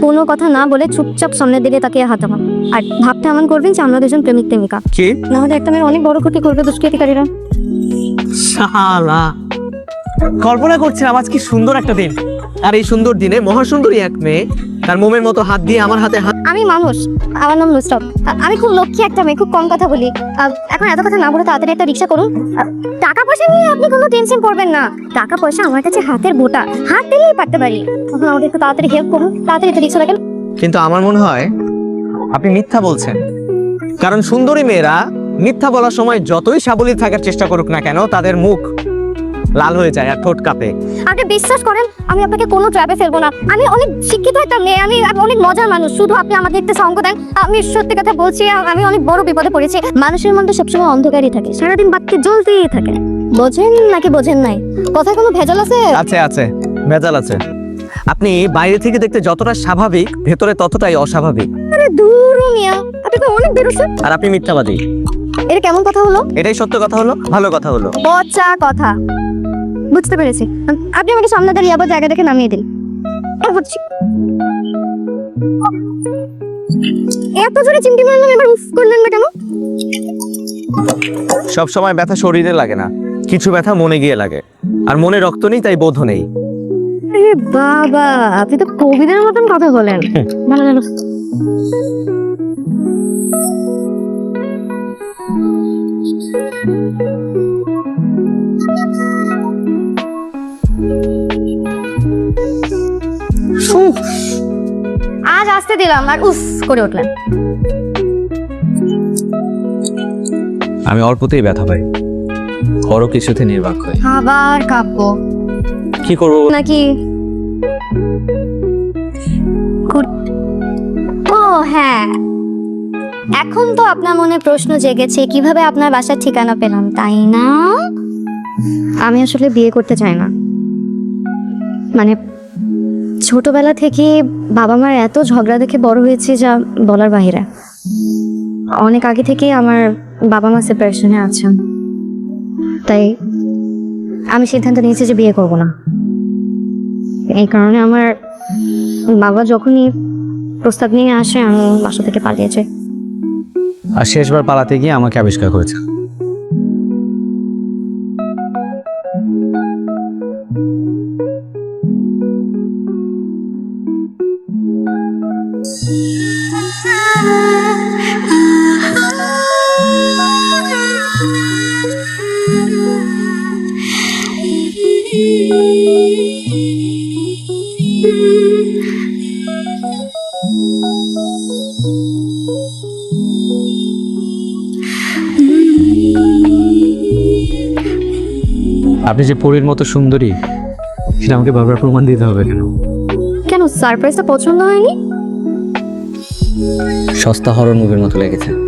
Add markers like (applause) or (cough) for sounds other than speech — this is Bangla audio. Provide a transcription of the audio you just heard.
কোনো কথা না বলে চুপচাপ সামনের দিকে তাকিয়ে হাতে হবে আর ভাবতে এমন করবেন যে আমরা দুজন প্রেমিক প্রেমিকা। কি? না হলে একটা মেয়ের অনেক বড় ক্ষতি করবে দুষ্কৃতিকারীরা। শালা। কল্পনা করছিলাম আজ কি সুন্দর একটা দিন। আর এই সুন্দর দিনে মহাসুন্দরী এক মেয়ে তার মোমের মতো হাত দিয়ে আমার হাতে হাত আমি মানুষ। আমার নাম নুসরত। আমি খুব লক্ষ্মী একটা মেয়ে খুব কম কথা বলি। এখন এত কথা না বলে তাড়াতাড়ি একটা রিক্সা করুন। টাকা পয়সা নিয়ে আপনি কোনো টেনশন করবেন না। টাকা পয়সা আমার কাছে হাতের বোটা। হাত দিলেই পারতে পারি। এখন আমাকে একটু তাড়াতাড়ি হেল্প করুন। তাড়াতাড়ি একটা রিক্সা লাগেন কিন্তু আমার মনে হয় আপনি মিথ্যা বলছেন। কারণ সুন্দরী মেয়েরা মিথ্যা বলার সময় যতই সাবলীল থাকার চেষ্টা করুক না কেন তাদের মুখ লাল হয়ে যায় আর ঠোঁট কাঁপে। আগে বিশ্বাস করেন আমি আপনাকে কোনো ট্র্যাপে ফেলব না। আমি অনেক শিক্ষিত একটা মেয়ে আমি অনেক মজার মানুষ। শুধু আপনি আমাকে একটু সঙ্গ দেন। আমি সত্যি কথা বলছি আমি অনেক বড় বিপদে পড়েছি। মানুষের মধ্যে সবসময় অন্ধকারই থাকে সারাদিন বাতি জ্বলতেই থাকে। বোঝেন নাকি বোঝেন নাই? কথায় কোনো ভেজাল আছে? আছে আছে ভেজাল আছে। আপনি বাইরে থেকে দেখতে যতটা স্বাভাবিক ভেতরে ততটাই অস্বাভাবিক। আরে দূর মিয়া আপনি তো অনেক বেরোছেন। আর আপনি মিথ্যাবাদী। এটা কেমন কথা হলো? এটাই সত্য কথা হলো ভালো কথা হলো। পচা কথা। বুঝতে পেরেছি। আপনি আমাকে সামনে দাঁড়িয়ে আবার জায়গা দেখে নামিয়ে দিন। এত জোরে চিমটি মারলাম এবার উফ করলেন না কেন? সব সময় ব্যথা শরীরে লাগে না। কিছু ব্যথা মনে গিয়ে লাগে। আর মনে রক্ত নেই তাই বোধ নেই। আরে বাবা আপনি তো কবিদের মতন কথা বলেন। ভালো ভালো আজ আসতে দিলাম আর উফ করে উঠলেন। আমি অল্পতেই ব্যথা পাই। বড় কিছুতে নির্বাক হই আবার কাব্য। কি করব নাকি ও হ্যাঁ। এখন তো আপনার মনে প্রশ্ন জেগেছে, কীভাবে আপনার বাসার ঠিকানা পেলাম, তাই না? আমি আসলে বিয়ে করতে চাই না। মানে ছোটবেলা থেকে বাবা মার এত ঝগড়া দেখে বড় হয়েছে যা বলার বাহিরে। অনেক আগে থেকে আমার বাবা মা সেপারেশনে আছেন। তাই আমি সিদ্ধান্ত নিয়েছি যে বিয়ে করব না। এই কারণে আমার বাবা যখনই প্রস্তাব নিয়ে আসে, আমি বাসা থেকে পালিয়েছি আর শেষবার পালাতে গিয়ে আমাকে আবিষ্কার করেছে। (laughs) (laughs) আপনি যে পরীর মতো সুন্দরী সেটা আমাকে বারবার প্রমাণ দিতে হবে কেন? কেন সারপ্রাইজটা পছন্দ হয়নি? সস্তা হরর মুভির মতো লেগেছে।